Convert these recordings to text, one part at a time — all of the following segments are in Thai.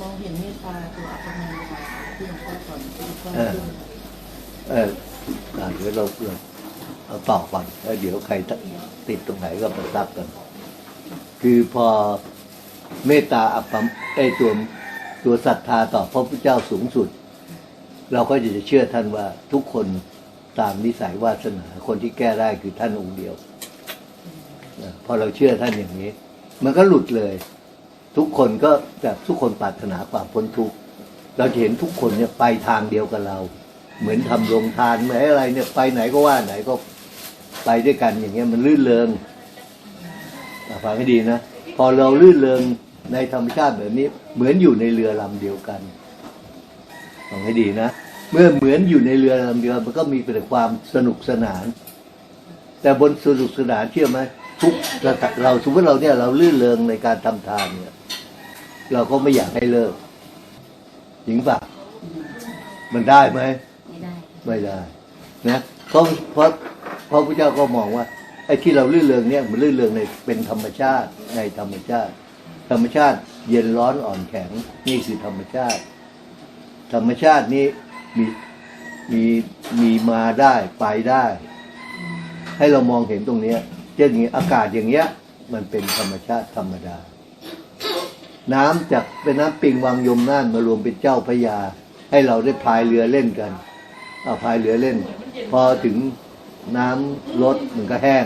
มองเห็นเมตตาตัวอัปปาที่หลวงพ่อสอนที่หลวงพ่อเออเอออ่าเดี๋ยวเราเราเอาต่อก่อนแล้วเดี๋ยวใครติดตรงไหนก็มาซักกัน คือพอเมตตาอัปมไอตัวตัวศรัทธาต่อพระพุทธเจ้าสูงสุด เราก็จะเชื่อท่านว่าทุกคนตามนิสัยวาสนาคนที่แก้ได้คือท่านองค์เดียวพอเราเชื่อท่านอย่างนี้ มันก็หลุดเลย ทุกคนก็แบบทุกคนปรารถนาความพ้นทุกข์เราจะเห็นทุกคนเนี่ยไปทางเดียวกับเรา เหมือนทำโรงทานเหมือนอะไรเนี่ยไปไหนก็ว่าไหนก็ไปด้วยกันอย่างเงี้ยมันลื่นเริงฟังให้ดีนะพอเราลื่นเริงในธรรมชาติแบบนี้ เหมือนอยู่ในเรือลำเดียวกันฟังให้ดีนะเมื่อเหมือนอยู่ในเรือลำเดียวกันมันก็มีแต่ความสนุกสนาน แต่บนสนุกสนานเชื่อไหม ทุกเราเราสมมติเราเนี่ยเราลื่นเริงในการทำทานเนี่ย เราก็ไม่อยากให้เลิกจริงปะมันได้ไหมไม่ได้ ไม่ได้นะเพราะเพราะเพราะพระเจ้าก็มองว่าไอ้ที่เราลื่นเริงเนี่ยมันลื่นเริงในเป็นธรรมชาติในธรรมชาติ ธรรมชาติเย็นร้อนอ่อนแข็งนี่คือธรรมชาติ ธรรมชาตินี้มีมีมีมาได้ไปได้ ให้เรามองเห็นตรงเนี้ยเช่น อย่างนี้อากาศอย่างเงี้ย มันเป็นธรรมชาติธรรมดา น้ำจากเป็นน้ำปิงวังยมน่านมารวมเป็นเจ้าพระยา ให้เราได้พายเรือเล่นกันเอาพายเรือเล่น พอถึงน้ำลดมันก็แห้ง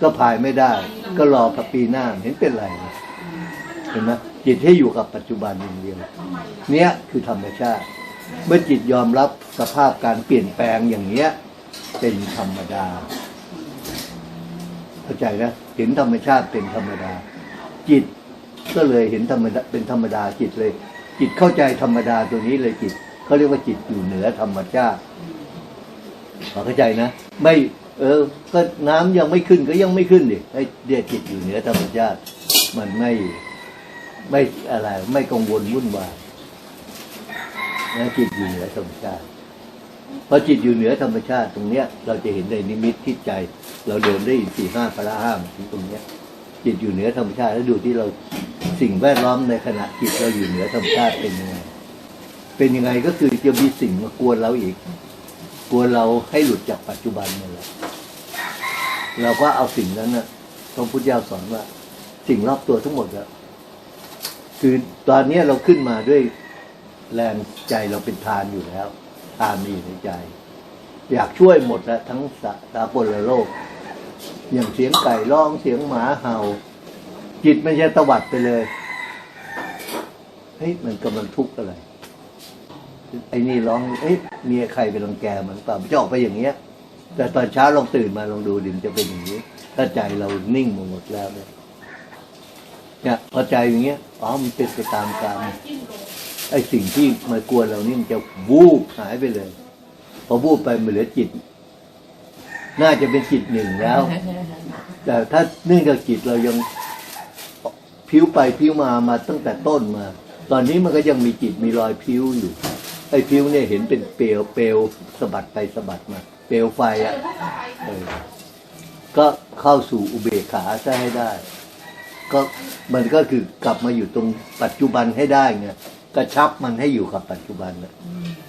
ก็พายไม่ได้ ก็รอกับปีหน้าเห็นเป็นไรเลยเห็นไหมจิตให้อยู่กับปัจจุบันอย่างเดียวเนี้ยคือธรรมชาติ เมื่อจิตยอมรับสภาพการเปลี่ยนแปลงอย่างเนี้ยเป็นธรรมดา เข้าใจนะเห็นธรรมชาติเป็นธรรมดา จิตก็เลยเห็นธรรมดาเป็นธรรมดาจิตเลย จิตเข้าใจธรรมดาตัวนี้เลยจิตเขาเรียกว่าจิตอยู่เหนือธรรมชาติเข้าใจนะไม่ เออ ก็น้ำยังไม่ขึ้นก็ยังไม่ขึ้นดิไอ้เดียจิตอยู่เหนือธรรมชาติ มันไม่ไม่อะไร ไม่กังวลวุ่นวายนะจิตอยู่เหนือธรรมชาติ พอจิตอยู่เหนือธรรมชาติตรงเนี้ย เราจะเห็นในนิมิตที่ใจ เราเดินได้อินทรีย์ห้าพละห้าถึงตรงเนี้ย จิตอยู่เหนือธรรมชาติแล้วดูที่เราสิ่งแวดล้อมในขณะจิตเราอยู่เหนือธรรมชาติเป็นยังไง เป็นยังไงก็คือจะมีสิ่งมากวนเราอีก กวนเราให้หลุดจากปัจจุบันนี่แหละเราก็เอาสิ่งนั้นนะพระพุทธเจ้าสอนว่า สิ่งรอบตัวทั้งหมดอะคือตอนนี้เราขึ้นมาด้วยแรงใจเราเป็นทานอยู่แล้ว ทานมีในใจ อยากช่วยหมดแล้วทั้งสาสากลโลก อย่างเสียงไก่ร้องเสียงหมาเห่า จิตไม่ใช่ตวัดไปเลยเฮ้ยมันกำลังทุกข์อะไรไอ้นี่ร้องเอ๊ะเมียใครไปรังแกมันเปล่ามจะออกไปอย่างเงี้ย แต่ตอนเช้าลองตื่นมาลองดูดิมจะเป็นอย่างนี้ ถ้าใจเรานิ่งหมดแล้วเนี่ยเนี่ยพอใจอย่างเงี้ยอ๋อมันเป็นไปตามกรรม ไอ้สิ่งที่มากวนเรานี่มันจะวูบหายไปเลย พอวูบไปมันเหลือจิต น่าจะเป็นจิตหนึ่งแล้ว แต่ถ้าเนื่องจากจิตเรายังพิ้วไปพิ้วมามาตั้งแต่ต้นมา ตอนนี้มันก็ยังมีจิตมีรอยพิ้วอยู่ ไอ้พิ้วเนี่ยเห็นเป็นเปลวเปลวสะบัดไปสะบัดมา เปลวไฟอะก็เข้าสู่อุเบกขาซะให้ได้ ก็มันก็คือกลับมาอยู่ตรงปัจจุบันให้ได้ไง กระชับมันให้อยู่กับปัจจุบันนะ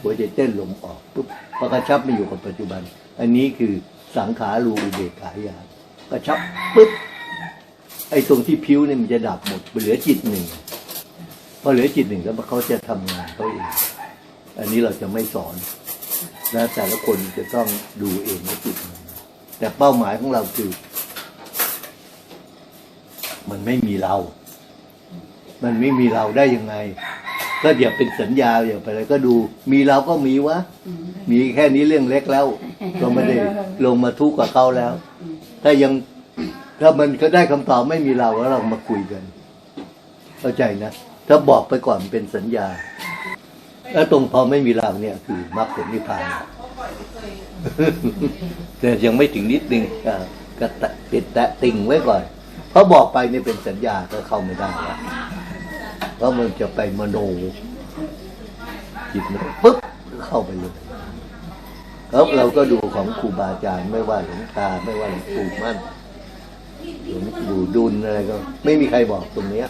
หัวใจเต้นลมออกปุ๊บพอกระชับมาอยู่กับปัจจุบัน อันนี้คือสังขารูอุเบกขายานกระชับปุ๊บไอ้ตรงที่พิ้วเนี่ยมันจะดับหมดเหลือจิตหนึ่งพอเหลือจิตหนึ่งแล้วเขาจะทำงานเขาเองอันนี้เราจะไม่สอน และแต่ละคนจะต้องดูเองว่าจิตมันแต่เป้าหมายของเราคือ มันไม่มีเรา มันไม่มีเราได้ยังไง ก็อย่าเป็นสัญญาอย่าไปอะไรก็ดู มีเราก็มีวะมีแค่นี้เรื่องเล็กแล้วก็ไม่ได้ลงมาทุกข์กับเขาแล้วถ้ายังถ้ามันก็ได้คำตอบไม่มีเราแล้วเรามาคุยกัน เข้าใจนะถ้าบอกไปก่อนเป็นสัญญา แล้วตรงพอไม่มีเราเนี่ยคือมรรคผลนิพพานแต่ยังไม่ถึงนิดนึงอ่าก็แตะติดแตะติ่งไว้ก่อนเพราะบอกไปนี่เป็นสัญญาก็เข้าไม่ได้แล้ว เพราะมันจะไปมโนจิตมันปึ๊บเข้าไปเลยแล้วเราก็ดูของครูบาอาจารย์ไม่ว่าหลวงตาไม่ว่าหลวงปู่มั่นหลวงปู่ดุลอะไรก็ ไม่มีใครบอกตรงเนี้ย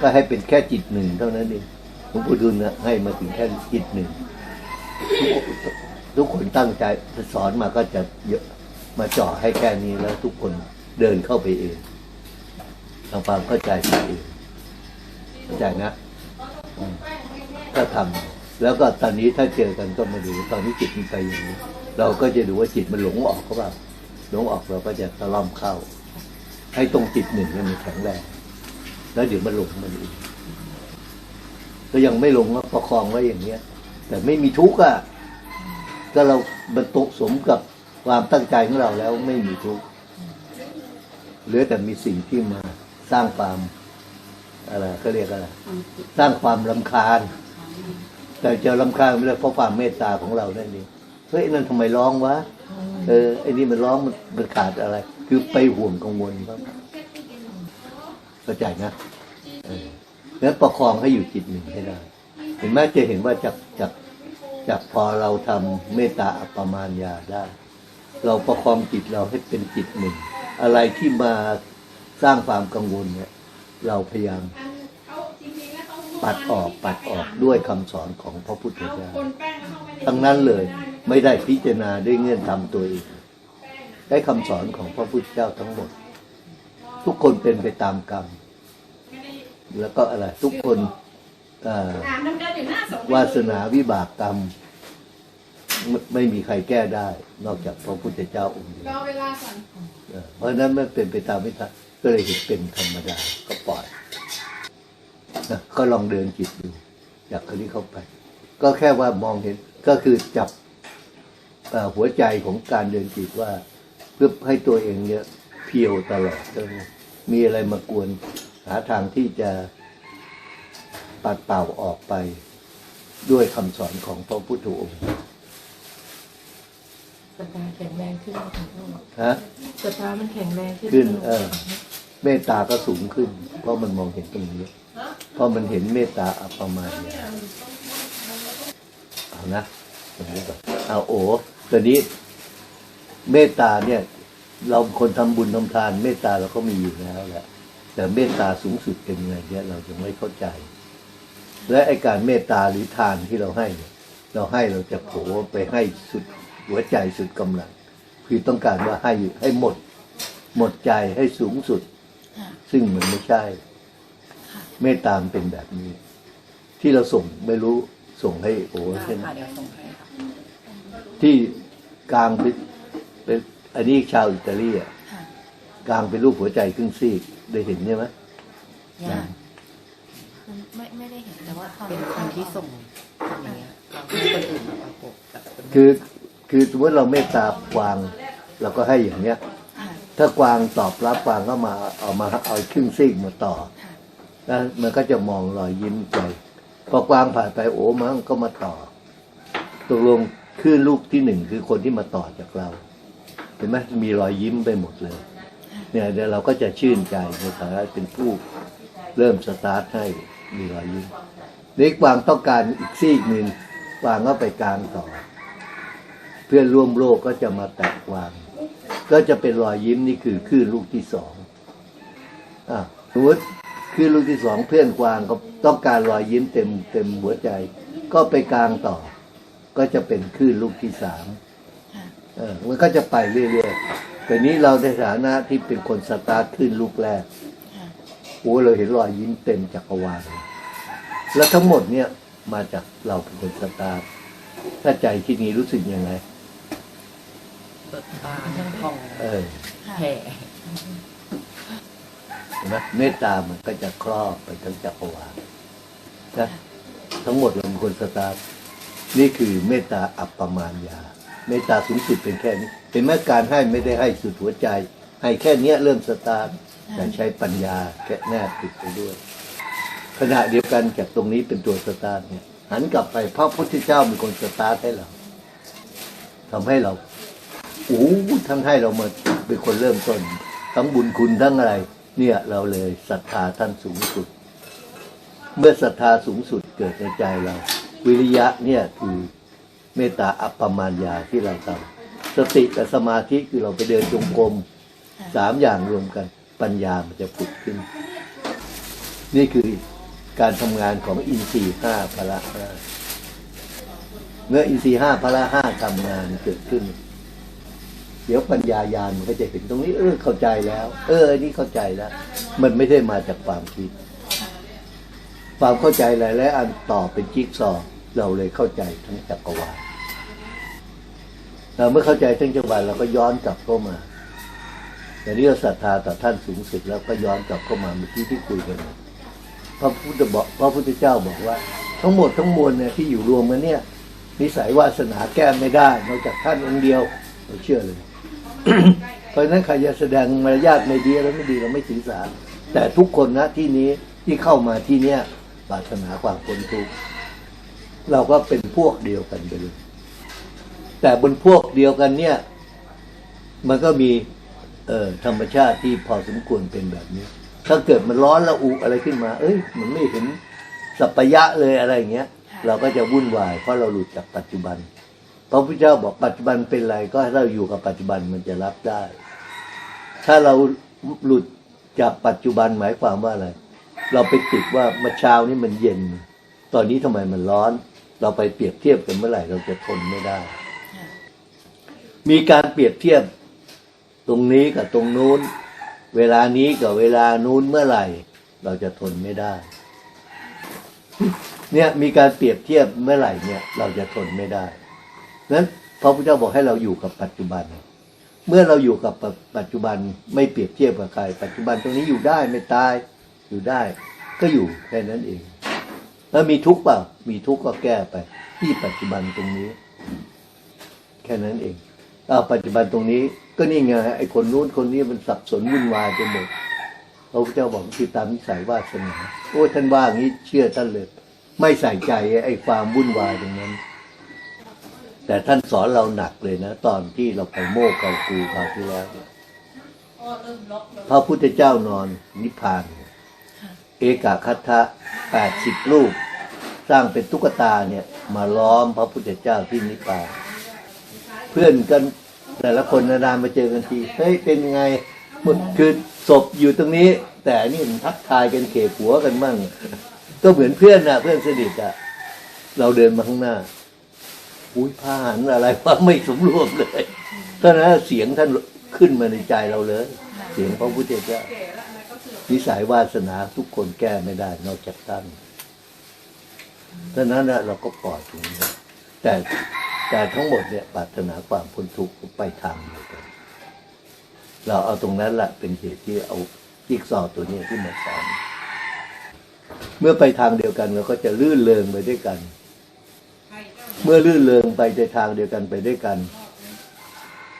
ก็ให้เป็นแค่จิตหนึ่งเท่านั้นเองหลวงปู่ดุลนะให้มาถึงแค่จิตหนึ่งทุกคนตั้งใจสอนมาก็จะเยอะมาเจาะให้แค่นี้แล้วทุกคนเดินเข้าไปเองทำความเข้าใจไปเอง เข้าใจนะอืมก็ทำแล้วก็ตอนนี้ถ้าเจอกันก็มาดูตอนนี้จิตมันไปอย่างนี้ เราก็จะดูว่าจิตมันหลงออกก็เปล่าหลงออกเราก็จะตะล่อมเข้า ให้ตรงจิตหนึ่งมันแข็งแรงแล้วเดี๋ยวมันหลงมันองก็ยังไม่หลงก็ประคองไว้อย่างเนี้ย แต่ไม่มีทุกข์อะก็เราบรรทุสมกับความตั้งใจของเราแล้วไม่มีทุกข์เหลือแต่มีสิ่งที่มาสร้างความ อะไรก็เรียกอะไรสร้างความลำคาญ แต่จะลำคาญไม่ได้เพราะความเมตตาของเรานั่นเองเฮ้ยนั่นทำไมร้องวะเออไอ้นี่มันร้องมันมันขาดอะไร คือไปห่วงกังวลบ้างเข้าใจนะเออแล้วประคองให้อยู่จิตหนึ่งให้ได้เห็นไหมจะเห็นว่าจากจากจากพอเราทำเมตตาอัปปมาญญาได้ เราประคองจิตเราให้เป็นจิตหนึ่ง อะไรที่มาสร้างความกังวลเนี่ย เราพยายามปัดออกปัดออกด้วยคำสอนของพระพุทธเจ้าทั้งนั้นเลยไม่ได้พิจารณาด้วยเงื่อนธรรมตัวเองได้คำสอนของพระพุทธเจ้าทั้งหมด ทุกคนเป็นไปตามกรรม แล้วก็อะไรทุกคนเอ่ออ่านน้ำเดินอยู่หน้าสองวาสนาวิบากกรรมไม่ไม่มีใครแก้ได้ นอกจากพระพุทธเจ้าองค์เดียวรอเวลาก่อนเออเพราะฉะนั้นมันเป็นไปตามวิธี ก็เลยเห็นเป็นธรรมดาก็ปล่อยนะก็ลองเดินจิตดูจากคนนี้เข้าไป ก็แค่ว่ามองเห็นก็คือจับเอ่อหัวใจของการเดินจิตว่า เพื่อให้ตัวเองเนี่ยเพียวตลอดก็มีอะไรมากวนหาทางที่จะปัดเป่าออกไปด้วยคำสอนของพระพุทธองค์สตาแข็งแรงขึ้นค่ะพ่อฮะสตามันแข็งแรงขึ้น ขึ้น เออ เมตตาก็สูงขึ้น เพราะมันมองเห็นตรงนี้ เพราะมันเห็นเมตตาอัปปมาเนี่ยเอานะตรงนี้ก่อนเอาโอ้ตอนนี้เมตตาเนี่ย เราคนทำบุญทำทาน เมตตาเราก็มีอยู่แล้วแหละแต่เมตตาสูงสุดเป็นไงเนี่ยเราจะไม่เข้าใจ และไอการเมตตาหรือทานที่เราให้เนี่ยเราให้เราจะโผไปให้สุดหัวใจสุดกำลัง คือต้องการว่าให้ให้หมด หมดใจให้สูงสุด ซึ่งมันไม่ใช่ เมตตามนเป็นแบบนี้ ที่เราส่งไม่รู้ส่งให้โอ้ใช่ไหมค่ะเดี๋ยวส่งให้ค่ะที่กลางเป็นเป็นอันนี้ชาวอิตาลีอะค่ะกลางเป็นรูปหัวใจครึ่งซีกได้เห็นใช่ไหมยากไม่ไม่ได้เห็นแต่ว่าเป็นคนที่ส่งทำอย่างเงี้ยเราให้คนอื่นมาประกบแบบเป็นคือคือสมมติเราเมตตากวาง เราก็ให้อย่างเนี้ยค่ะ ถ้ากวางตอบรับกวางก็มาเอามาเอาครึ่งซีกมาต่อแล้วมันก็จะมองรอยยิ้มใจพอกวางผ่านไปโอ้มันก็มาต่อตกลงคือลูกที่หนึ่งคือคนที่มาต่อจากเราเห็นไหมมีรอยยิ้มไปหมดเลย เนี่ยเดี๋ยวเราก็จะชื่นใจในฐานะเป็นผู้เริ่มสตาร์ทให้มีรอยยิ้มเด็กวางต้องการอีกซีกหนึ่งวางก็ไปกลางต่อ เพื่อนร่วมโลกก็จะมาแตะวาง ก็จะเป็นรอยยิ้มนี่คือคลื่นลูกที่สองอะสมมติคลื่นลูกที่สองเพื่อนกวางก็ต้องการรอยยิ้มเต็มเต็มหัวใจ ก็ไปกลางต่อ ก็จะเป็นคลื่นลูกที่สามเออมันก็จะไปเรื่อยๆแต่นี้เราในฐานะที่เป็นคนสตาร์ทขึ้นลูกแรกโอ้เราเห็นรอยยิ้มเต็มจักรวาลแล้วทั้งหมดเนี่ยมาจากเราเป็นคนสตาร์ทถ้าใจที่นี้รู้สึกยังไง เบิกบานผ่องเออค่ะแผ่เห็นไหมเมตตามันก็จะครอบไปทั้งจักรวาลนะทั้งหมดเราเป็นคนสตาร์ทนี่คือเมตตาอัปปมาณยา เมตตาสูงสุดเป็นแค่นี้เห็นไหมการให้ไม่ได้ให้สุดหัวใจ ให้แค่เนี้ยเริ่มสตาร์ทแต่ใช้ปัญญาแค่แนบติดไปด้วย ขณะเดียวกันจากตรงนี้เป็นตัวสตาร์ทเนี่ยหันกลับไปพระพุทธเจ้าเป็นคนสตาร์ทให้เราทำให้เรา โอ้ทั้งให้เรามาเป็นคนเริ่มต้น ทั้งบุญคุณทั้งอะไร เนี่ยเราเลยศรัทธาท่านสูงสุด เมื่อศรัทธาสูงสุดเกิดในใจเรา วิริยะเนี่ยคือเมตตาอัปปมาญญาที่เราทำสติกับสมาธิคือเราไปเดินจงกรมสามอย่างรวมกัน ปัญญามันจะผุดขึ้น นี่คือการทำงานของอินทรีห้าพละห้าเมื่ออินทรีห้าพละห้าทำงานเกิดขึ้น ดี๋ยวปัญญายาณมันก็จะเห็นตรงนี้ เออเข้าใจแล้ว เอออันนี่เข้าใจแล้ว มันไม่ได้มาจากความคิด ความเข้าใจหลายๆอันต่อเป็นจิ๊กซอเราเลยเข้าใจทั้งจักรวาลเราเมื่อเข้าใจทั้งจักรวาลเราก็ย้อนกลับเข้ามาแต่นี้เราศรัทธาต่อท่านสูงสุดแล้วก็ย้อนกลับเข้ามาเมื่อกี้ที่คุยกันเนี่ยพระพุทธบอกพระพุทธเจ้าบอกว่า ทั้งหมดทั้งมวลเนี่ยที่อยู่รวมกันเนี่ยนิสัยวาสนาแก้ไม่ได้นอกจากท่านองค์เดียวเราเชื่อเลย เพราะฉะนั้นใครจะแสดงมารยาทไม่ดีแล้วไม่ดีเราไม่ถือสาแต่ทุกคนนะที่นี้ที่เข้ามาที่เนี้ยปรารถนาความพ้นทุกข์เราก็เป็นพวกเดียวกันไปเลยแต่บนพวกเดียวกันเนี่ย มันก็มี เอ่อธรรมชาติที่พอสมควรเป็นแบบนี้ ถ้าเกิดมันร้อนล้วอุอะไรขึ้นมา เอ้ย มันไม่เห็นสัปยะเลยอะไรอย่างเงี้ย เราก็จะวุ่นวายเพราะเราหลุดจากปัจจุบัน พระพุทธเจ้าบอกปัจจุบันเป็นไรก็ให้เราอยู่กับปัจจุบันมันจะรับได้ ถ้าเราหลุดจากปัจจุบันหมายความว่าอะไร เราไปติดว่าเมื่อเช้านี้มันเย็น ตอนนี้ทำไมมันร้อน เราไปเปรียบเทียบกันเมื่อไหร่เราจะทนไม่ได้ มีการเปรียบเทียบตรงนี้กับตรงนู้น เวลานี้กับเวลานู้นเมื่อไหร่ เราจะทนไม่ได้ เนี่ยมีการเปรียบเทียบเมื่อไหร่เนี่ย เราจะทนไม่ได้ นั้นพระพุทธเจ้าบอกให้เราอยู่กับปัจจุบัน เมื่อเราอยู่กับปปัจจุบันไม่เปรียบเทียบกับใคร ปัจจุบันตรงนี้อยู่ได้ไม่ตายอยู่ได้ ก็อยู่แค่นั้นเอง แล้วมีทุกข์เปล่ามีทุกข์ก็แก้ไป ที่ปัจจุบันตรงนี้ แค่นั้นเองเอาปัจจุบันตรงนี้ ก็นี่ไงไอ้คนนู้นคนนี้มันสับสนวุ่นวายไปหมดพระพุทธเจ้าบอกคือตามนิสัยวาสนาโอ้ท่านว่าอย่างนี้เชื่อท่านเลย ไม่ใส่ใจไอ้ความวุ่นวายตรงนั้น แต่ท่านสอนเราหนักเลยนะ ตอนที่เราไปโม่เกากูคราวที่แล้วพระพุทธเจ้านอนนิพพาน เอกาคัตทะแปดสิบรูป สร้างเป็นตุ๊กตาเนี่ย มาล้อมพระพุทธเจ้าที่นิพพาน เพื่อนกันแต่ละคนนานๆมาเจอกันทีเฮ้ยเป็นไงหมดคือศพอยู่ตรงนี้ แต่นี่มันทักทายกันเขหัวกันมั่ง ก็เหมือนเพื่อนนะเพื่อนสนิทอะเราเดินมาข้างหน้า อุ้ยผ่าหันอะไรว่าไม่สมรวมเลยตอนนั้นเสียงท่านขึ้นมาในใจเราเลย เสียงพระพุทธเจ้านิสัยวาสนาทุกคนแก้ไม่ได้ นอกจากท่านตอนนั้นเราก็ปล่อยตรงนี้แต่แต่ทั้งหมดเนี่ยปรารถนาความพ้นทุกข์ไปทางเดียวกัน เราเอาตรงนั้นแหละเป็นเหตุที่เอาจิ๊กซอตัวนี้ที่มาสอนเมื่อไปทางเดียวกันเราก็จะลื่นเริงไปด้วยกัน เมื่อลื่นเริงไปในทางเดียวกันไปด้วยกัน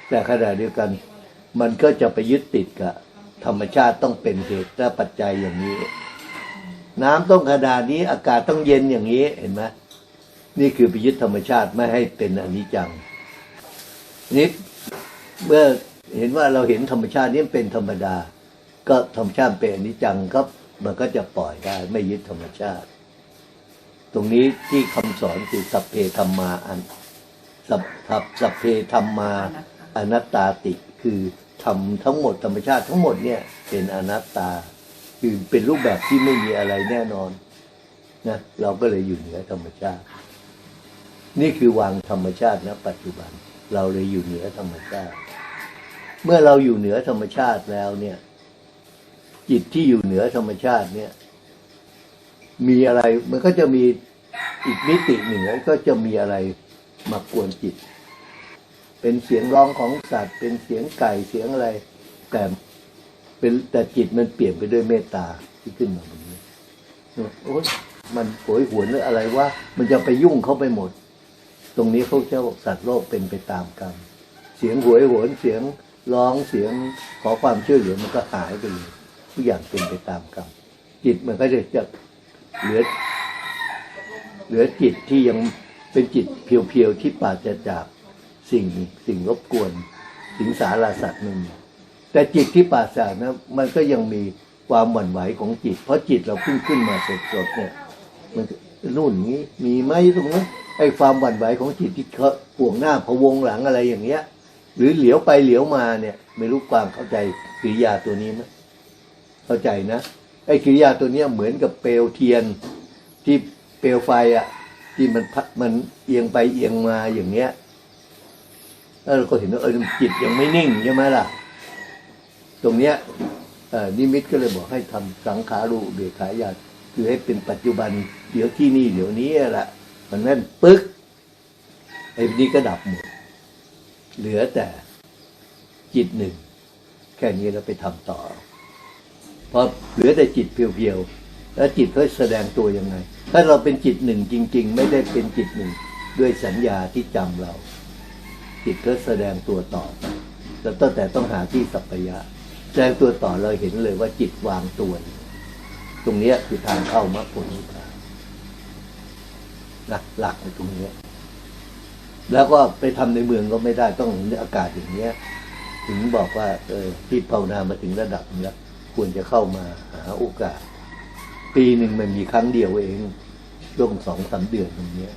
แต่ขณะเดียวกัน มันก็จะไปยึดติดกับธรรมชาติต้องเป็นเหตุและปัจจัยอย่างนี้ น้ำต้องขนาดนี้อากาศต้องเย็นอย่างนี้เห็นไหมนี่คือไปยึดธรรมชาติไม่ให้เป็นอนิจจังนี่เมื่อเห็นว่าเราเห็นธรรมชาตินี้เป็นธรรมดา ก็ธรรมชาติเป็นอนิจจังก็มันก็จะปล่อยได้ ไม่ยึดธรรมชาติ ตรงนี้ที่คำสอนคือสัพเพธรรมาอันสัพสัพสัพเพธรรมาอนัตตาติคือทำทั้งหมดธรรมชาติทั้งหมดเนี่ยเป็นอนัตตา คือเป็นรูปแบบที่ไม่มีอะไรแน่นอนนะเราก็เลยอยู่เหนือธรรมชาติ นี่คือวางธรรมชาติณปัจจุบัน เราเลยอยู่เหนือธรรมชาติ เมื่อเราอยู่เหนือธรรมชาติแล้วเนี่ย จิตที่อยู่เหนือธรรมชาติเนี่ย มีอะไรมันก็จะมีอีกมิติหนึ่งก็จะมีอะไรมากวนจิต เป็นเสียงร้องของสัตว์ เป็นเสียงไก่เสียงอะไร แต่เป็นแต่จิตมันเปลี่ยนไปด้วยเมตตาที่ขึ้นมาแบบนี้โอ้ยมันโหยหวนหรืออะไรว่า มันจะไปยุ่งเข้าไปหมด ตรงนี้พระเจ้าบอกสัตว์โลกเป็นไปตามกรรมเสียงโหวยหวนเสียงร้องเสียงขอความช่วยเหลือมันก็หายไปเลยทุกอย่างเป็นไปตามกรรมจิตมันก็จะจะ เหลือ เหลือจิตที่ยังเป็นจิตเพียวๆที่ปราศจากสิ่งสิ่งรบกวน สิงสารสัตว์หนึ่งแต่จิตที่ปราศจากนะมันก็ยังมีความหวั่นไหวของจิต เพราะจิตเราเพิ่งขึ้นมาสดๆเนี่ย มันนู่นนี้มีไหมตรงนั้นไอ้ความหวั่นไหวของจิตที่เขาป่วงหน้าพะวงหลังอะไรอย่างเงี้ย หรือเหลียวไปเหลียวมาเนี่ย ไม่รู้ความเข้าใจกิริยาตัวนี้ไหมเข้าใจนะ ไอ้กิริยาตัวเนี้ยเหมือนกับเปลวเทียน ที่เปลวไฟอะ ที่มันพัดมันเอียงไปเอียงมาอย่างเงี้ยแล้วเราก็เห็นว่าเออจิตยังไม่นิ่งใช่ไหมล่ะ ตรงเนี้ยนิมิตก็เลยบอกให้ทำสังขารูเบกขาญาคือให้เป็นปัจจุบัน เดี๋ยวที่นี่เดี๋ยวนี้แหละมันนั่นปึ๊กไอ้นี่ก็ดับหมดเหลือแต่จิตหนึ่ง แค่นี้เราไปทำต่อ พอเหลือแต่จิตเพียวๆแล้วจิตเขาแสดงตัวยังไง ถ้าเราเป็นจิตหนึ่งจริง ๆ ไม่ได้เป็นจิตหนึ่ง ด้วยสัญญาที่จำเรา จิตก็แสดงตัวต่อแล้วตั้งแต่ต้องหาที่สัพยะแสดงตัวต่อเราเห็นเลยว่าจิตวางตัว ตรงนี้คือทางเข้ามรรคผลนิพพานนะหลักในตรงนี้แล้วก็ไปทำในเมืองก็ไม่ได้ต้องอากาศอย่างเนี้ย ถึงบอกว่า เออที่ภาวนามาถึงระดับนี้แล้ว ควรจะเข้ามาหาโอกาส ปีหนึ่งมันมีครั้งเดียวเองช่วงสองสามเดือนตรงนี้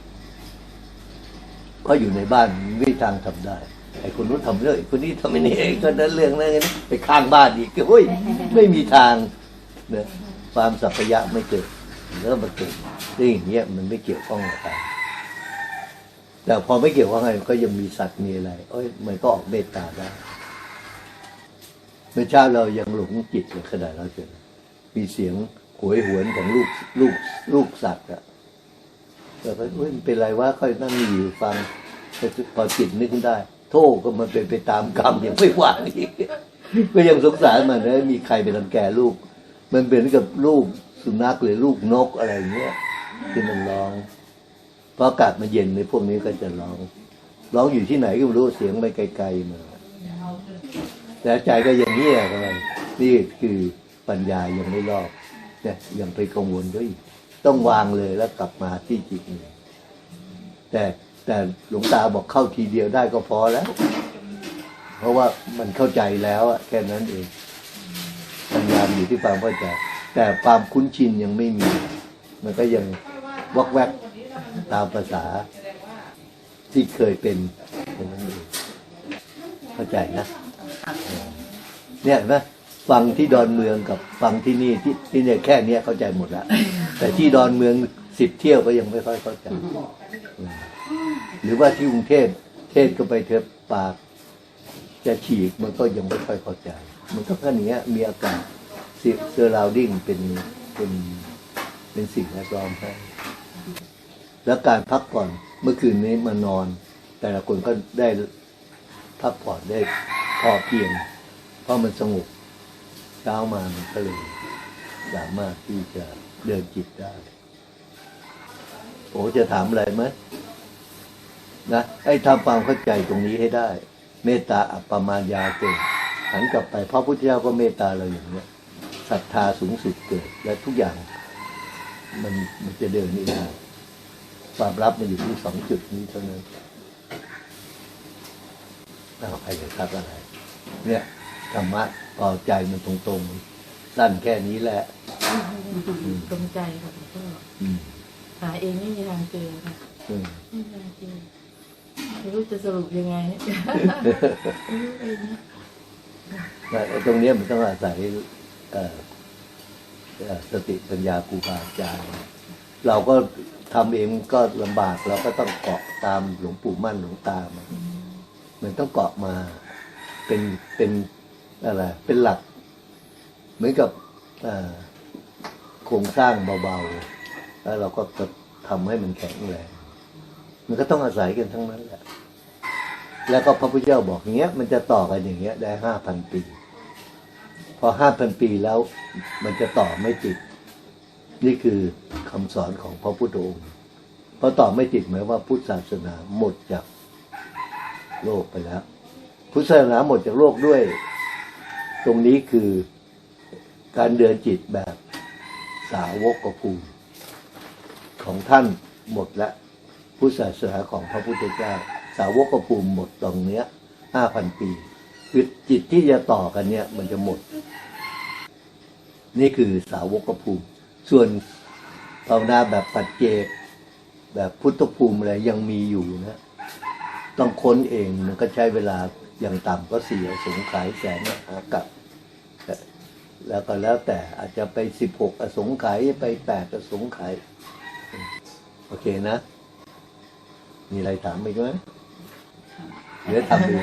ก็อยู่ในบ้านไม่ทางทำได้ ไอ้คนนู้นทำเรื่องไอ้คนนี้ทำไม่นี่ไอ้คนนั้นเรื่องนั้นนี้ไปข้างบ้านอีกเฮ้ยไม่มีทางเนี่ยความสัพพยะไม่เกิดแล้วมาเกิดเรื่องอย่างเงี้ยมันไม่เกี่ยวข้องกับใครแต่พอไม่เกี่ยวข้องอะไรก็ยังมีสัตว์มีอะไรเอ้ยมันก็ออกเมตตาได้ เมื่อเช้าเรายังหลงจิตเลยขนาดเราเจอมีเสียงหวยหวนของลูกลูกลูกสัตว์อะเราก็เอ้ยมันเป็นไรวะค่อยนั่งอยู่ฟังพอจิตนึกขึ้นได้ โทษก็มันเป็นไปตามกรรมอยังไม่หว่างอีกก็ยังสงสารมันนะมีใครไปรังแกลูก มันเป็นกับลูกสุนัขหรือลูกนกอะไรเงี้ยที่มันร้องพออากาศมันเย็นในพวกนี้ก็จะร้องร้องอยู่ที่ไหนก็ไม่รู้เสียงไปไกลๆมา แต่ใจก็ยังเงียบไปนี่คือปัญญายังไม่รอบเนี่ยยังไปกังวลด้วย ต้องวางเลยแล้วกลับมาที่จิตเลยแต่แต่หลวงตาบอกเข้าทีเดียวได้ก็พอแล้ว เพราะว่ามันเข้าใจแล้วอะแค่นั้นเองปัญญาอยู่ที่ความเข้าใจ แต่ความคุ้นชินยังไม่มี มันก็ยังวอกแวกตามภาษาที่เคยเป็นอย่างนั้นเองเข้าใจนะ เนี่ยเห็นไหมฟังที่ดอนเมืองกับฟังที่นี่ที่ที่เนี่ยแค่เนี้ยเข้าใจหมดแล้วแต่ที่ดอนเมืองสิบเที่ยวก็ยังไม่ค่อยเข้าใจ หรือว่าที่กรุงเทพเทศก็ไปเถอปาก จะฉีกมันก็ยังไม่ค่อยเข้าใจ มันก็แค่นี้มีอากาศเซอร์ราวดิ้งเป็นเป็นเป็นสิ่งแวดล้อมให้แล้วการพักผ่อนเมื่อคืนนี้มานอน แต่ละคนก็ได้พักผ่อนได้ พอเพียงเพราะมันสงบเช้ามามันก็เลยสามารถที่จะเดินจิตได้โอ้จะถามอะไรไหมนะให้ทำความเข้าใจตรงนี้ให้ได้ เมตตาอัปปมาญาเกิดหันกลับไปพระพุทธเจ้าก็เมตตาเราอย่างเนี้ยศรัทธาสูงสุดเกิด และทุกอย่าง มันมันจะเดินนี่ได้ความลับมันอยู่ที่สองจุดนี้เท่านั้นเอาใครจะทักอะไร เนี่ยธรรมะพอใจมันตรงๆสั้นแค่นี้แหละ ตรงใจค่ะหลวงพ่ออืมหาเองไม่มีทางเจอค่ะอืมไม่มีทางเจอไม่รู้จะสรุปยังไงไม่รู้เองนะแต่ไอ้ตรงเนี้ยมันต้องอาศัยเอ่อเอ่อสติปัญญาครูบาอาจารย์เราก็ทำเองก็ลำบากเราก็ต้องเกาะตามหลวงปู่มั่นหลวงตามามันต้องเกาะมา เป็นเป็นอะไรเป็นหลัก เหมือนกับโครงสร้างเบาๆแล้วเราก็จะทำให้มันแข็งแรงมันก็ต้องอาศัยกันทั้งนั้นแหละ แล้วก็พระพุทธเจ้าบอกอย่างเงี้ย มันจะต่อกันอย่างเงี้ย ได้ห้าพันปี พอห้าพันปีแล้ว มันจะต่อไม่ติด นี่คือคำสอนของพระพุทธองค์พอต่อไม่ติดหมายว่าพุทธศาสนาหมดจากโลกไปแล้ว พุทธศาสนาหมดจากโลกด้วย ตรงนี้คือการเดินจิตแบบสาวกภูมิของท่านหมดแล้วพุทธศาสนาของพระพุทธเจ้า สาวกภูมิหมดตรงเนี้ยห้าพันปีคือจิตที่จะต่อกันเนี่ย มันจะหมด นี่คือสาวกภูมิ ส่วนภาวนาแบบปัจเจก แบบพุทธภูมิอะไรยังมีอยู่นะ ต้องค้นเองมันก็ใช้เวลา อย่างต่ำก็เสียสงขายแสนหากับ แล้วก็แล้วแต่อาจจะไปสิบหกอสงไขยไปแปดอสงไขยโอเคนะ มีอะไรถามอีกไหมเดี๋ยวทำดู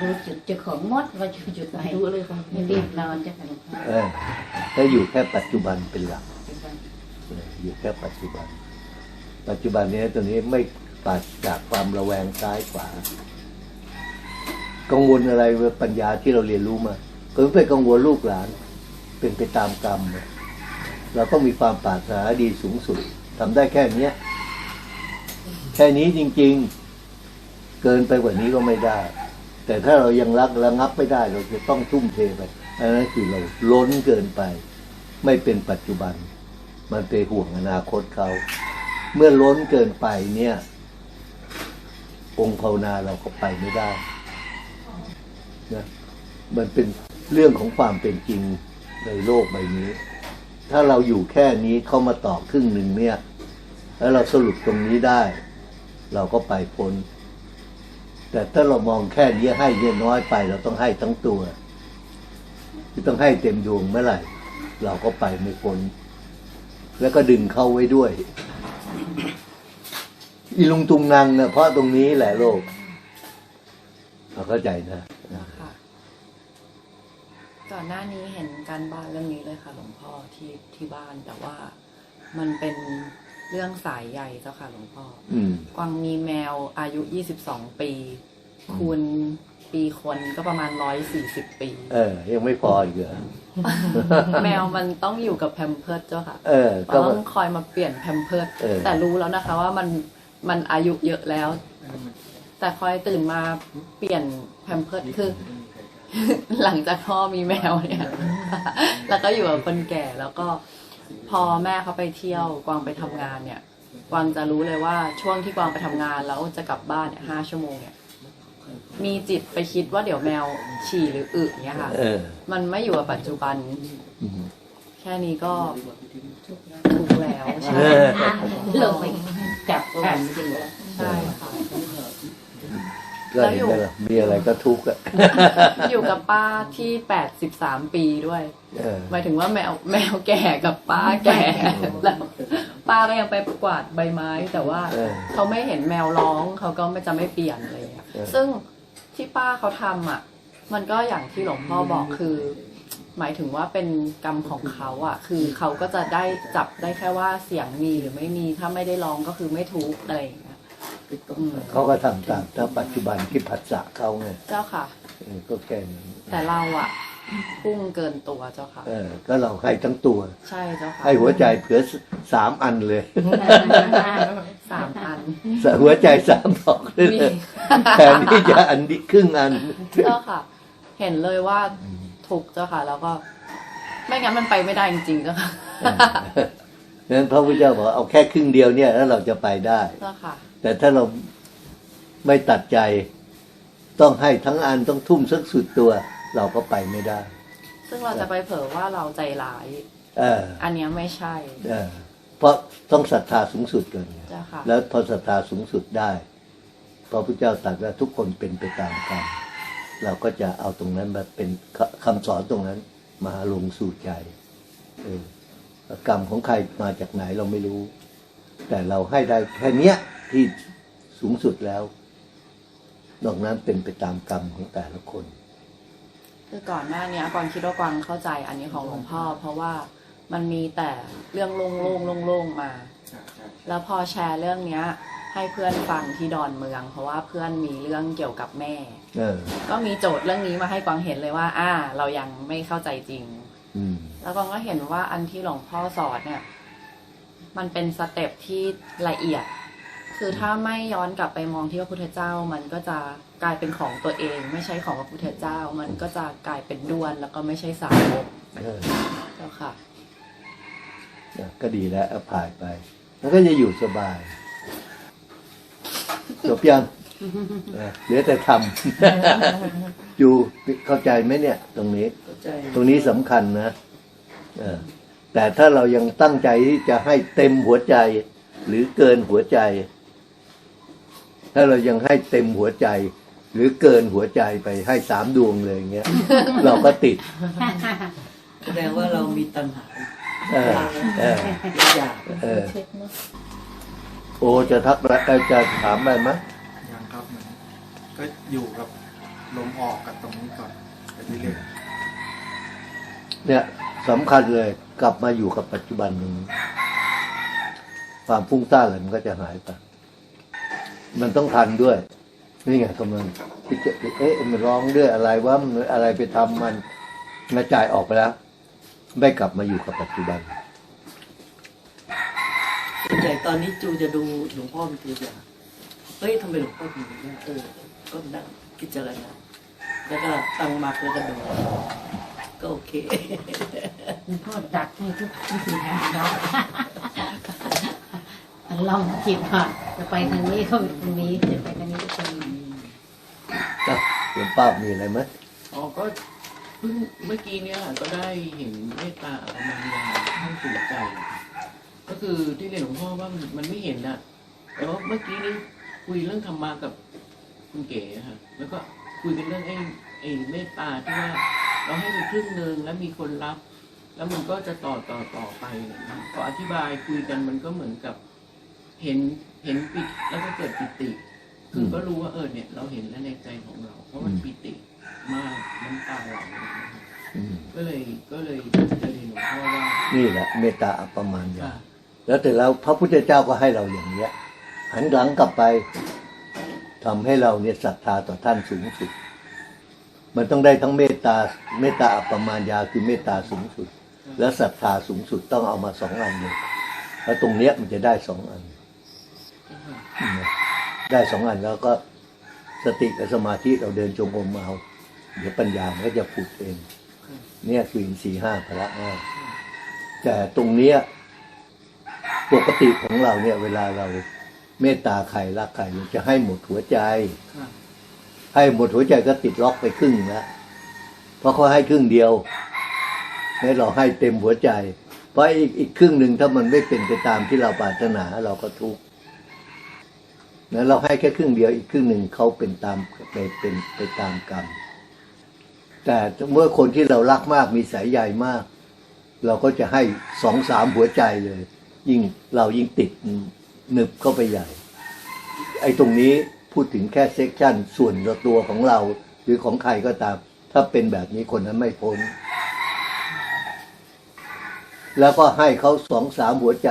ดูจุดเจ้าของมดว่าอยู่จุดไหนดูเลยค่ะไม่รีบร้อนจะกันค่ะเออถ้าอยู่แค่ปัจจุบันเป็นหลักเอออยู่แค่ปัจจุบัน ปัจจุบันนี้ตัวนี้ไม่ปราศจากความระแวงซ้ายขวา กังวลอะไรปัญญาที่เราเรียนรู้มาก็ไม่ไปกังวลลูกหลาน เป็นไปตามกรรม เราต้องมีความปรารถนาดีสูงสุดทำได้แค่เนี้ยแค่นี้จริง ๆ เกินไปกว่านี้ก็ไม่ได้ แต่ถ้าเรายังรักระงับไม่ได้ เราจะต้องทุ่มเทไปอันนั้นคือเราล้นเกินไป ไม่เป็นปัจจุบัน มันไปห่วงอนาคตเขาเมื่อล้นเกินไปเนี่ย องค์ภาวนาเราก็ไปไม่ได้ นะมันเป็นเรื่องของความเป็นจริงในโลกใบนี้ ถ้าเราอยู่แค่นี้เข้ามาต่อครึ่งหนึ่งเนี่ย แล้วเราสรุปตรงนี้ได้ เราก็ไปพ้น แต่ถ้าเรามองแค่นี้ให้เยอะน้อยไป เราต้องให้ทั้งตัวคือต้องให้เต็มดวงเมื่อไหร่ เราก็ไปไม่พ้น แล้วก็ดึงเข้าไว้ด้วย อีลุงตุงนังเนี่ยเพราะตรงนี้แหละโลกเราเข้าใจนะ ก่อนหน้านี้เห็นการบ้านเรื่องนี้เลยค่ะ หลวงพ่อที่ที่บ้านแต่ว่ามันเป็นเรื่องสายใหญ่เจ้าค่ะหลวงพ่ออืมกวางมีแมวอายุ22ปี คูณปีคนก็ประมาณ140ปี เออ ยังไม่พออีกเหรอแมวมันต้องอยู่กับแพมเพิร์ดเจ้าค่ะ เออก็ต้องคอยมาเปลี่ยนแพมเพิร์ดเออแต่รู้แล้วนะคะ ว่ามันมันอายุเยอะแล้ว แต่คอยตื่นมาเปลี่ยนแพมเพิร์ดคือ หลังจากพ่อมีแมวเนี่ย แล้วก็อยู่กับคนแก่แล้วก็พอแม่เขาไปเที่ยวกวางไปทำงานเนี่ย กวางจะรู้เลยว่าช่วงที่กวางไปทำงานแล้วจะกลับบ้านเนี่ยห้าชั่วโมงเนี่ยมีจิตไปคิดว่าเดี๋ยวแมวฉี่หรืออึเนี่ยค่ะเออมันไม่อยู่กับปัจจุบันอืมแค่นี้ก็ถูกแล้วใช่เออลงไปจับกันจริงแล้วใช่ค่ะ ก็เห็นไหมล่ะมีอะไรก็ทุกข์อะอยู่กับป้าที่แปดสิบสามปีด้วยเออหมายถึงว่าแมวแมวแก่กับป้าแก่แล้วป้าก็ยังไปกวาดใบไม้ แต่ว่าเออเขาไม่เห็นแมวร้องเขาก็ไม่จะไม่เปลี่ยนอะไรอย่างเงี้ยเออซึ่งที่ป้าเขาทำอะ มันก็อย่างที่หลวงพ่อบอกคือ หมายถึงว่าเป็นกรรมของเขาอะ คือเขาก็จะได้จับได้แค่ว่าเสียงมีหรือไม่มีถ้าไม่ได้ร้องก็คือไม่ทุกข์อะไรอย่างเงี้ย อืมเขาก็ทำตามถ้าปัจจุบันที่ผัสสะเขาไงเจ้าค่ะ เออก็แค่นั้นแต่เราอะพุ่งเกินตัวเจ้าค่ะ เออ ก็เราให้ทั้งตัว ใช่เจ้าค่ะให้หัวใจเผื่อสามอันเลยสามอันหัวใจสามดอกเลยมีแทนที่จะอันนี้ครึ่งอันเจ้าค่ะ เห็นเลยว่าถูกเจ้าค่ะ แล้วก็ ไม่งั้นมันไปไม่ได้จริงๆเจ้าค่ะนั้นพระพุทธเจ้าบอกเอาแค่ครึ่งเดียวเนี่ยแล้วเราจะไปได้เจ้าค่ะ แต่ถ้าเราไม่ตัดใจ ต้องให้ทั้งอันต้องทุ่มสักสุดตัว เราก็ไปไม่ได้ ซึ่งเราจะไปเผลอว่าเราใจร้ายเอออันเนี้ยไม่ใช่เออเพราะต้องศรัทธาสูงสุดก่อนไงเจ้าค่ะแล้วพอศรัทธาสูงสุดได้พระพุทธเจ้าตรัสว่าทุกคนเป็นไปตามกรรมเราก็จะเอาตรงนั้นมาเป็นคคำสอนตรงนั้น มาลงสู่ใจเออกรรมของใครมาจากไหนเราไม่รู้ แต่เราให้ได้แค่เนี้ย ที่สูงสุดแล้ว นอกนั้นเป็นไปตามกรรมของแต่ละคน คือก่อนหน้าเนี้ยกวางคิดว่ากวางเข้าใจอันนี้ของหลวงพ่อ เพราะว่ามันมีแต่เรื่องโล่งๆโล่งๆมา แล้วพอแชร์เรื่องเนี้ย ให้เพื่อนฟังที่ดอนเมือง เพราะว่าเพื่อนมีเรื่องเกี่ยวกับแม่เออก็มีโจทย์เรื่องนี้มาให้กวางเห็นเลยว่า อ่า เรายังไม่เข้าใจจริงอืมแล้วกวางก็เห็นว่าอันที่หลวงพ่อสอนเนี่ย มันเป็นสเต็ปที่ละเอียด คือถ้าไม่ย้อนกลับไปมองที่พระพุทธเจ้า มันก็จะกลายเป็นของตัวเอง ไม่ใช่ของพระพุทธเจ้า มันก็จะกลายเป็นด้วน แล้วก็ไม่ใช่สาวกเออเจ้าค่ะนะก็ดีแล้วเอาผ่านไปแล้วก็จะอยู่สบายจบยังนะเหลือแต่ทำอยู่เข้าใจไหมเนี่ย ตรงนี้ตรงนี้สำคัญนะเออแต่ถ้าเรายังตั้งใจที่จะให้เต็มหัวใจ หรือเกินหัวใจ ถ้าเรายังให้เต็มหัวใจ หรือเกินหัวใจไปให้สามดวงเลยอย่างเงี้ย เราก็ติดแสดงว่าเรามีตัณหาเออเอออยากเออเช็คเนาะโอจะทักอะไรเอ่อจะถามอะไรไหมยังครับเหมือนก็อยู่กับลมออกกับตรงนี้ก่อนไปเรื่อยเนี่ยสำคัญเลยกลับมาอยู่กับปัจจุบันนี้ ความฟุ้งซ่านอะไรมันก็จะหายไป มันต้องทันด้วย นี่ไงกำลังคิดจะเอ๊ะมันร้องด้วยอะไรว่ามันอะไรไปทำมันกระจายออกไปแล้ว ไม่กลับมาอยู่กับปัจจุบันส่วนใหญ่ตอนนี้จูจะดูหลวงพ่อเป็นตัวอย่างเฮ้ยทำไมหลวงพ่อเป็นอย่างนี้เออก็นั่งพิจารณาแล้วก็ตั้งมักแล้วก็ดูก็โอเคคุณพ่อดักให้ทุกวิธีทางเนาะลองคิดว่า จะไปทางนี้ก็ไปทางนี้จะไปทางนี้ก็ทางนี้อะหลวงป้ามีอะไรไหมอ๋อก็เพิ่งเมื่อกี้เนี่ยก็ได้เห็นเมตตาอรมายาเข้าสู่ใจ ก็คือที่เรียนหลวงพ่อว่ามันมันไม่เห็นนะแต่ว่าเมื่อกี้นี้คุยเรื่องธรรมะกับคุณเก๋อะค่ะแล้วก็คุยกันเรื่องไอ้ไอ้เมตตาที่ว่าเราให้ไปครึ่งหนึ่งแล้วมีคนรับ แล้วมันก็จะต่อต่อต่อไปอะไรอย่างเงี้ยพออธิบายคุยกันมันก็เหมือนกับเห็น เห็นปิดแล้วก็เกิดปิติ คือก็รู้ว่าเออเนี่ยเราเห็นแล้วในใจของเรา เพราะมันปิติมากน้ำตาไหลอะไรอย่างเงี้ยค่ะอืมก็เลยก็เลยจะเรียนหลวงพ่อว่านี่แหละเมตตาอัปปมาณยาค่ะแล้วแต่แล้วพระพุทธเจ้าก็ให้เราอย่างเนี้ยหันหลังกลับไปทำให้เราเนี่ยศรัทธาต่อท่านสูงสุด มันต้องได้ทั้งเมตตาเมตตาอัปปมาณยาคือเมตตาสูงสุด และศรัทธาสูงสุดต้องเอามาสองอันเลยแล้วตรงเนี้ยมันจะได้สองอัน ได้สองอันแล้วก็สติกับสมาธิเราเดินจงกรมมาเอาเดี๋ยวปัญญามันก็จะผุดเอง เนี่ยคืออินทรีย์ห้าพละห้าแต่ตรงเนี้ยปกติของเราเนี่ย เวลาเราเมตตาใครรักใครจะให้หมดหัวใจ ให้หมดหัวใจก็ติดล็อกไปครึ่งแล้วเพราะเขาให้ครึ่งเดียวให้เราให้เต็มหัวใจ เพราะอีกอีกครึ่งหนึ่งถ้ามันไม่เป็นไปตามที่เราปรารถนาเราก็ทุกข์ นั้นเราให้แค่ครึ่งเดียวอีกครึ่งหนึ่งเขาเป็นตามไปเป็นไปตามกรรม แต่เมื่อคนที่เรารักมากมีสายใยมาก เราก็จะให้สองสามหัวใจเลย ยิ่งเรายิ่งติดหนึบเข้าไปใหญ่ ไอ้ตรงนี้พูดถึงแค่เซกชันส่วนตัวของเรา หรือของใครก็ตาม ถ้าเป็นแบบนี้คนนั้นไม่พ้น แล้วก็ให้เขาสองสามหัวใจ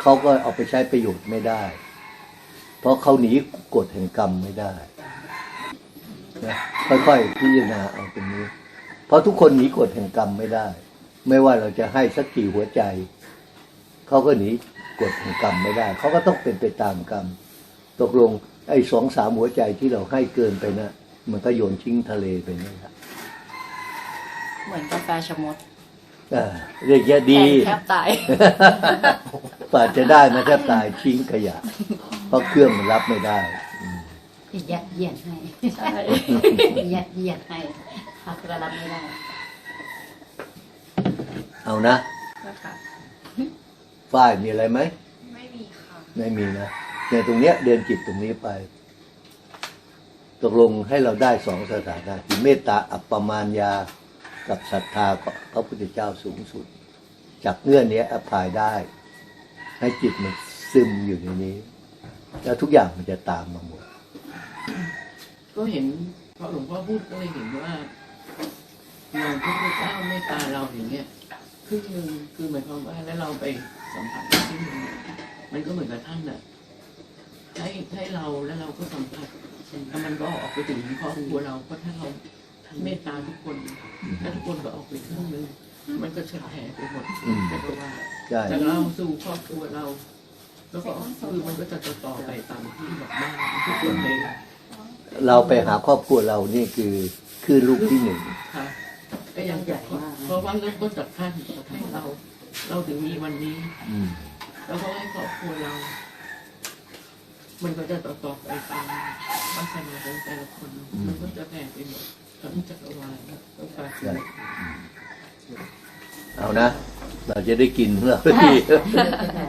เขาก็เอาไปใช้ประโยชน์ไม่ได้ เพราะเขาหนีกฎแห่งกรรมไม่ได้นะค่อยๆพิจารณาเอาตรงนี้ เพราะทุกคนหนีกฎแห่งกรรมไม่ได้ ไม่ว่าเราจะให้สักกี่หัวใจ เขาก็หนีกฎแห่งกรรมไม่ได้ เขาก็ต้องเป็นไปตามกรรม ตกลงไอ้สองสามหัวใจที่เราให้เกินไปนะมันก็โยนทิ้งทะเลไปนี่ครับเหมือนกาแฟชะมด เรียกแยะดีแทบตายป่าจะได้มาแทบตายทิ้งขยะ เพราะเครื่องมันรับไม่ได้อืมยัดเยียดให้ใช่ยัดเยียดให้หากเรารับไม่ได้ เอานะนะคะฝ้ายมีอะไรไหม ไม่มีค่ะ ไม่มีนะเนี่ยตรงเนี้ยเดินจิตตรงนี้ไป ตกลงให้เราได้สองสถานะคือเมตตาอัปปมาณยา กับศรัทธากับพระพุทธเจ้าสูงสุด จากเงื่อนนี้อภายได้ ให้จิตมันซึมอยู่ในนี้ แล้วทุกอย่างมันจะตามมาหมด ก็เห็นพอหลวงพ่อพูดก็เลยเห็นว่าเราพระพุทธเจ้าเมตตาเราอย่างเงี้ยครึ่งหนึ่งคือหมายความว่าแล้วเราไปสัมผัสครึ่งหนึ่งมันก็เหมือนกับท่านน่ะให้ให้เราแล้วเราก็สัมผัสแล้วมันก็ออกไปถึงครอบครัวเราเพราะถ้าเรา เมตตาทุกคนถ้าทุกคนก็ออกไปครึ่งหนึ่งมันก็จะแผ่ไปหมดอืมจักรวาลใช่ จากเราสู่ครอบครัวเรา แล้วก็คือมันก็จะต่อไปตามที่แบบบ้านทุกคนในเราไปหาครอบครัวเรานี่คือคือลูกที่หนึ่ง ค่ะก็ยังใหญ่มากเพราะว่าเริ่มต้นจากท่านจากให้เรา เราถึงมีวันนี้ อืม แล้วก็ให้ครอบครัวเรา มันก็จะต่อต่อไปตามวาสนาของแต่ละคน มันก็จะแผ่ไปหมด ทั้งจักรวาลก็ฟ้าสวรรค์เอานะ เราจะได้กินเราทีจะได้